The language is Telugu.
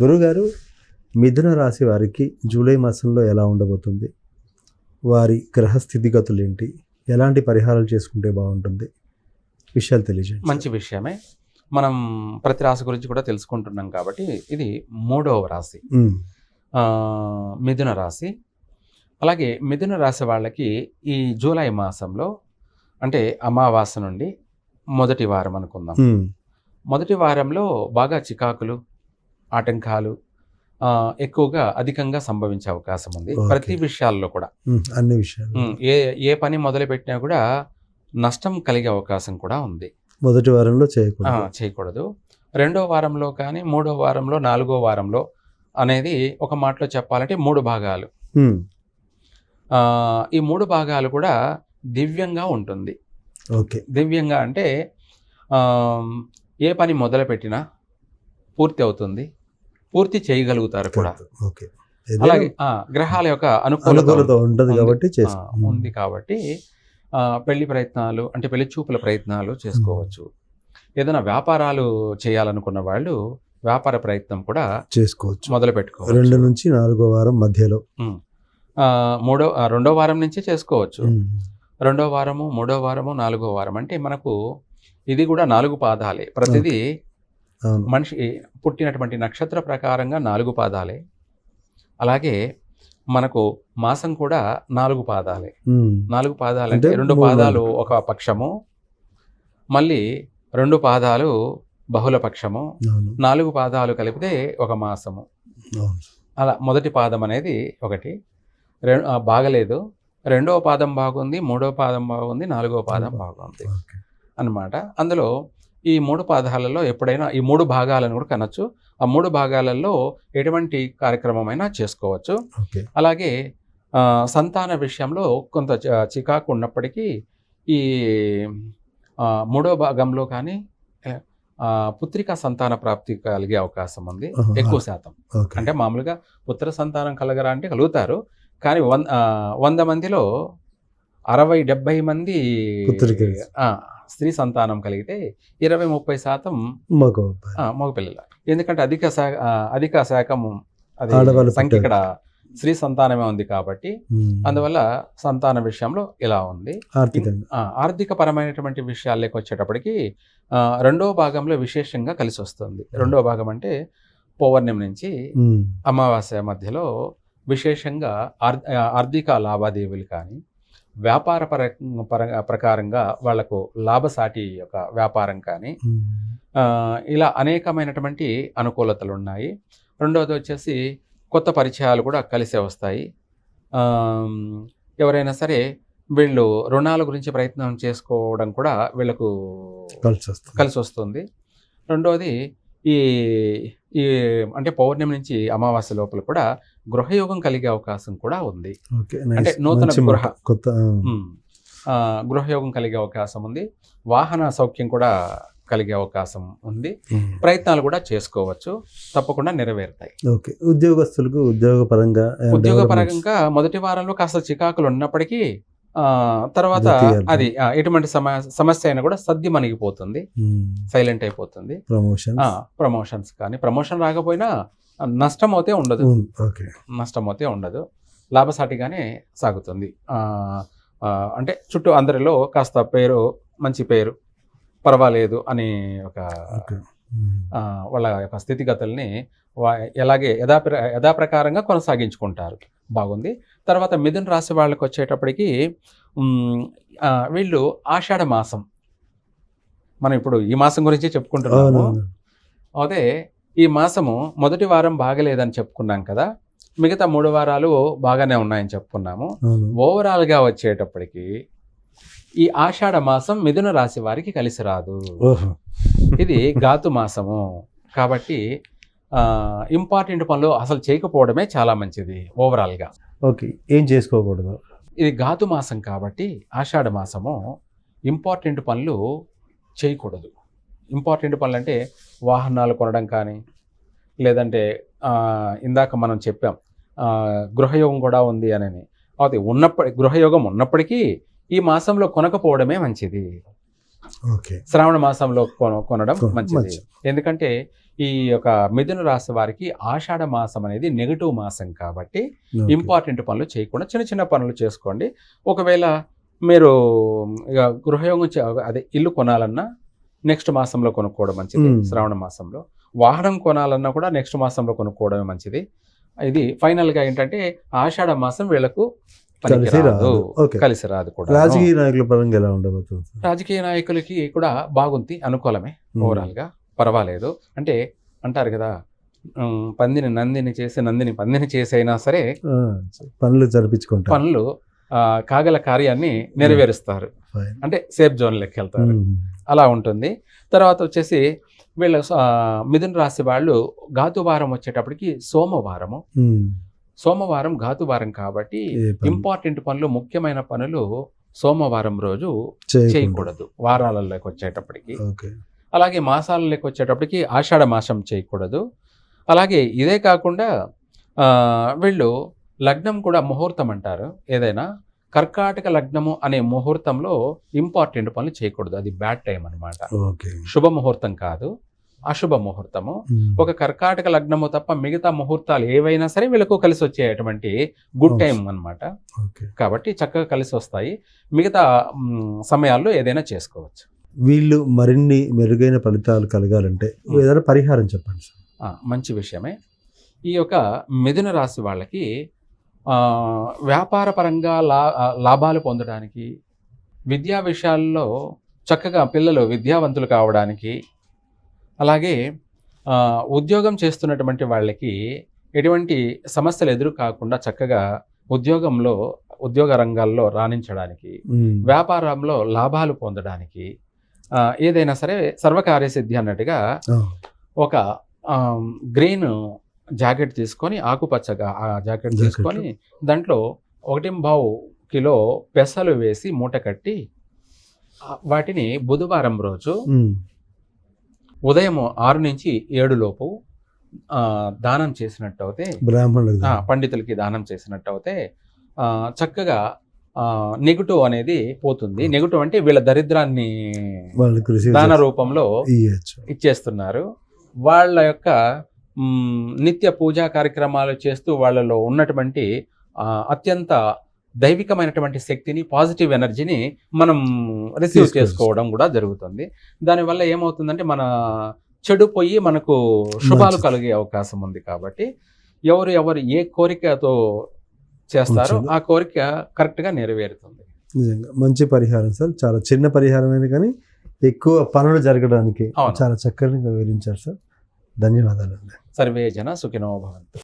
గురుగారు మిథున రాశి వారికి జూలై మాసంలో ఎలా ఉండబోతుంది? వారి గ్రహ స్థితిగతులు ఏంటి ఎలాంటి పరిహారాలు చేసుకుంటే బాగుంటుంది? విషయాలు తెలియజేయండి మంచి విషయమే. మనం ప్రతి రాశి గురించి కూడా తెలుసుకుంటున్నాం కాబట్టి ఇది మూడవ రాశి. మిథున రాశి. అలాగే మిథున రాశి వాళ్ళకి ఈ జూలై మాసంలో అంటే అమావాస్య నుండి మొదటి వారం అనుకుందాం. మొదటి వారంలో బాగా చికాకులు ఆటంకాలు ఎక్కువగా అధికంగా సంభవించే అవకాశం ఉంది. ప్రతి విషయాల్లో కూడా. అన్ని విషయాలు ఏ ఏ పని మొదలు పెట్టినా కూడా నష్టం కలిగే అవకాశం కూడా ఉంది. మొదటి వారంలో చేయకూడదు. చేయకూడదు. రెండో వారంలో కానీ మూడో వారంలో నాలుగో వారంలో అనేది ఒక మాటలో చెప్పాలంటే మూడు భాగాలు. ఈ మూడు భాగాలు కూడా దివ్యంగా ఉంటుంది. ఓకే. దివ్యంగా అంటే ఏ పని మొదలుపెట్టినా పూర్తి అవుతుంది. పూర్తి చేయగలుగుతారు కూడా. ఓకే. అలాగే గ్రహాల యొక్క అనుకూలత ఉండదు ఉంది. కాబట్టి ఉంది కాబట్టి పెళ్ళి ప్రయత్నాలు అంటే పెళ్ళి చూపుల ప్రయత్నాలు చేసుకోవచ్చు. ఏదైనా వ్యాపారాలు చేయాలనుకున్న వాళ్ళు వ్యాపార ప్రయత్నం కూడా చేసుకోవచ్చు. మొదలు రెండు పెట్టుకోవచ్చు నుంచి నాలుగో వారం మధ్యలో. మూడో రెండో వారం నుంచి చేసుకోవచ్చు. రెండో వారము మూడో వారము నాలుగో వారం అంటే మనకు ఇది కూడా నాలుగు పాదాలే. ప్రతిదీ మనిషి పుట్టినటువంటి నక్షత్ర ప్రకారంగా నాలుగు పాదాలే. అలాగే మనకు మాసం కూడా నాలుగు పాదాలే. నాలుగు పాదాలు అంటే రెండు పాదాలు ఒక పక్షము మళ్ళీ రెండు పాదాలు బహుళ పక్షము నాలుగు పాదాలు కలిపితే ఒక మాసము. అలా మొదటి పాదం అనేది ఒకటి. బాగలేదు. రెండవ పాదం బాగుంది మూడవ పాదం బాగుంది నాలుగవ పాదం బాగుంది ఓకే. అన్నమాట. అందులో ఈ మూడు పాదాలలో ఎప్పుడైనా ఈ మూడు భాగాలను కూడా కనొచ్చు. ఆ మూడు భాగాలలో ఎటువంటి కార్యక్రమమైనా చేసుకోవచ్చు. అలాగే సంతాన విషయంలో కొంత చికాకు ఉన్నప్పటికీ ఈ మూడో భాగంలో కానీ పుత్రిక సంతాన ప్రాప్తి కలిగే అవకాశం ఉంది. ఎక్కువ శాతం. అంటే మామూలుగా పుత్ర సంతానం కలగరా అంటే కలుగుతారు. కానీ ఆ, వంద మందిలో అరవై డెబ్బై మంది స్త్రీ సంతానం కలిగితే ఇరవై ముప్పై శాతం మగ మగపిల్లల. ఎందుకంటే అధిక శా ఆ, అధిక శాఖం అది సంఖ్య. ఇక్కడ స్త్రీ సంతానమే ఉంది కాబట్టి అందువల్ల సంతాన విషయంలో ఇలా ఉంది. ఆర్థిక పరమైనటువంటి విషయాల్లోకి వచ్చేటప్పటికి రెండో భాగంలో విశేషంగా కలిసి వస్తుంది. రెండో భాగం అంటే పౌర్ణమి నుంచి అమావాస్య మధ్యలో విశేషంగా ఆర్ ఆర్థిక లావాదేవీలు కానీ వ్యాపార పర పర- ప్రకారంగా వాళ్ళకు లాభసాటి యొక్క వ్యాపారం కానీ ఆ, ఇలా అనేకమైనటువంటి అనుకూలతలు ఉన్నాయి రెండవది వచ్చేసి కొత్త పరిచయాలు కూడా కలిసే వస్తాయి. ఎవరైనా సరే వీళ్ళు రుణాల గురించి ప్రయత్నం చేసుకోవడం కూడా వీళ్ళకు కలిసి వస్తుంది రెండవది ఈ ఈ అంటే పౌర్ణమి నుంచి అమావాస్య లోపల కూడా గృహయోగం కలిగే అవకాశం కూడా ఉంది. ఓకే అంటే నూతన గృహ. కొత్త గృహయోగం కలిగే అవకాశం ఉంది. వాహన సౌఖ్యం కూడా కలిగే అవకాశం ఉంది. ప్రయత్నాలు కూడా చేసుకోవచ్చు. తప్పకుండా నెరవేరుతాయి. ఓకే. ఉద్యోగస్తులకు ఉద్యోగ పరంగా ఉద్యోగపరంగా మొదటి వారంలో కాస్త చికాకులు ఉన్నప్పటికీ తర్వాత. అది ఎటువంటి సమ సమస్య అయినా కూడా సర్ది మణిగిపోతుంది. సైలెంట్ అయిపోతుంది. ప్రమోషన్ ప్రమోషన్స్ కానీ ప్రమోషన్ రాకపోయినా నష్టం అయితే ఉండదు నష్టం అయితే ఉండదు. లాభసాటిగానే సాగుతుంది. అంటే చుట్టూ అందరిలో కాస్త పేరు మంచి పేరు పర్వాలేదు అని ఒక వాళ్ళ యొక్క స్థితిగతుల్ని ఎలాగే యథాప్ర యథాప్రకారంగా కొనసాగించుకుంటారు. బాగుంది. తర్వాత మిథున రాశి వాళ్ళకి వచ్చేటప్పటికి వీళ్ళు ఆషాఢ మాసం. మనం ఇప్పుడు ఈ మాసం గురించి చెప్పుకుంటున్నాము. అదే ఈ మాసము మొదటి వారం బాగలేదని చెప్పుకున్నాం కదా. మిగతా మూడు వారాలు బాగానే ఉన్నాయని చెప్పుకున్నాము. ఓవరాల్గా వచ్చేటప్పటికి ఈ ఆషాఢ మాసం మిథున రాశి వారికి కలిసి రాదు. ఓహో. ఇది గాతు మాసము. కాబట్టి ఇంపార్టెంట్ పనులు అసలు చేయకపోవడమే చాలా మంచిది ఓవరాల్గా ఓకే. ఏం చేసుకోకూడదు? ఇది గాతు మాసం కాబట్టి ఆషాఢ మాసము ఇంపార్టెంట్ పనులు చేయకూడదు. ఇంపార్టెంట్ పనులు అంటే వాహనాలు కొనడం కానీ లేదంటే ఇందాక మనం చెప్పాం గృహయోగం కూడా ఉంది అని అది ఉన్నప్పటి గృహయోగం ఉన్నప్పటికీ ఈ మాసంలో కొనకపోవడమే మంచిది. శ్రావణ మాసంలో కొన- కొనడం కొన- మంచిది. ఎందుకంటే ఈ యొక్క మిథున రాశి వారికి ఆషాఢ మాసం అనేది నెగటివ్ మాసం కాబట్టి. ఇంపార్టెంట్ పనులు చేయకుండా చిన్న చిన్న పనులు చేసుకోండి. ఒకవేళ మీరు ఇక గృహయోగం అదే ఇల్లు కొనాలన్నా నెక్స్ట్ మాసంలో కొనుక్కోవడం మంచిది. శ్రావణ మాసంలో. వాహనం కొనాలన్నా కూడా నెక్స్ట్ మాసంలో కొనుక్కోవడమే మంచిది. ఇది ఫైనల్గా ఏంటంటే ఆషాఢ మాసం వీళ్ళకు కలిసి రాదు. ఓకే. కలిసి రాదు కూడా రాజకీయ నాయకుల పరంగా ఎలా ఉండబోతుంది? రాజకీయ నాయకులకి కూడా బాగుంది అనుకూలమే మ్మ్. ఓవరాల్గా. పర్వాలేదు. అంటే అంటారు కదా పందిని నందిని చేసి నందిని పందిని చేసి అయినా సరే పనులు జరిపించుకుంటారు. పనులు ఆ, కాగల కార్యాన్ని నెరవేరుస్తారు. అంటే సేఫ్ జోన్ లెక్క వెళ్తారు. అలా ఉంటుంది. తర్వాత వచ్చేసి వీళ్ళ మిథున రాశి వాళ్ళు ఘాతువారం వచ్చేటప్పటికి సోమవారము. సోమవారం ఘాతువారం కాబట్టి ఇంపార్టెంట్ పనులు ముఖ్యమైన పనులు సోమవారం రోజు చేయకూడదు. వారాలలోకి వచ్చేటప్పటికి. అలాగే మాసాలలోకి వచ్చేటప్పటికి ఆషాఢ మాసం చేయకూడదు. అలాగే ఇదే కాకుండా వీళ్ళు లగ్నం కూడా ముహూర్తం అంటారు. ఏదైనా కర్కాటక లగ్నము అనే ముహూర్తంలో ఇంపార్టెంట్ పనులు చేయకూడదు. అది బ్యాడ్ టైం అన్నమాట. ఓకే. శుభ ముహూర్తం కాదు. అశుభ ముహూర్తము. ఒక కర్కాటక లగ్నము తప్ప మిగతా ముహూర్తాలు ఏవైనా సరే వీళ్ళకు కలిసి వచ్చేటువంటి గుడ్ టైం అన్నమాట. ఓకే. కాబట్టి చక్కగా కలిసి వస్తాయి. మిగతా సమయాల్లో ఏదైనా చేసుకోవచ్చు. వీళ్ళు మరిన్ని మెరుగైన ఫలితాలు కలగాలంటే ఏదైనా పరిహారం చెప్పండి సార్. మంచి విషయమే. ఈ యొక్క మిథున రాశి వాళ్ళకి ఆ, వ్యాపార పరంగా లా లాభాలు పొందడానికి విద్యా విషయాల్లో చక్కగా పిల్లలు విద్యావంతులు కావడానికి అలాగే ఉద్యోగం చేస్తున్నటువంటి వాళ్ళకి ఎటువంటి సమస్యలు ఎదురు కాకుండా చక్కగా ఉద్యోగంలో ఉద్యోగ రంగాల్లో రాణించడానికి. వ్యాపారంలో లాభాలు పొందడానికి ఏదైనా సరే సర్వకార్యసిద్ధి అన్నట్టుగా ఒక గ్రీన్ జాకెట్ తీసుకొని ఆకుపచ్చగా ఆ జాకెట్. తీసుకొని దాంట్లో ఒకటి బావు కిలో పెసలు వేసి మూట కట్టి వాటిని బుధవారం రోజు. ఉదయం ఆరు నుంచి ఏడు లోపు దానం చేసినట్టు అయితే బ్రాహ్మణులకు ఆ, పండితులకి దానం చేసినట్టు అయితే చక్కగా నెగిటివ్ అనేది పోతుంది. నెగిటివ్ అంటే వీళ్ళ దరిద్రాన్ని దాన రూపంలో ఇచ్చేస్తున్నారు. వాళ్ళ యొక్క నిత్య పూజా కార్యక్రమాలు చేస్తూ వాళ్ళలో ఉన్నటువంటి అత్యంత దైవికమైనటువంటి శక్తిని పాజిటివ్ ఎనర్జీని మనం రిసీవ్. చేసుకోవడం కూడా జరుగుతుంది దానివల్ల ఏమవుతుందంటే మన చెడు పోయి మనకు శుభాలు. కలిగే అవకాశం ఉంది కాబట్టి ఎవరు ఎవరు ఏ కోరికతో చేస్తారో. ఆ కోరిక కరెక్ట్గా నెరవేరుతుంది నిజంగా మంచి పరిహారం సార్ చాలా చిన్న పరిహారమైన కానీ ఎక్కువ పనులు జరగడానికి. చాలా చక్కగా వివరించారు సార్ ధన్యవాదాలు సర్వే జన సుఖినో భవంతు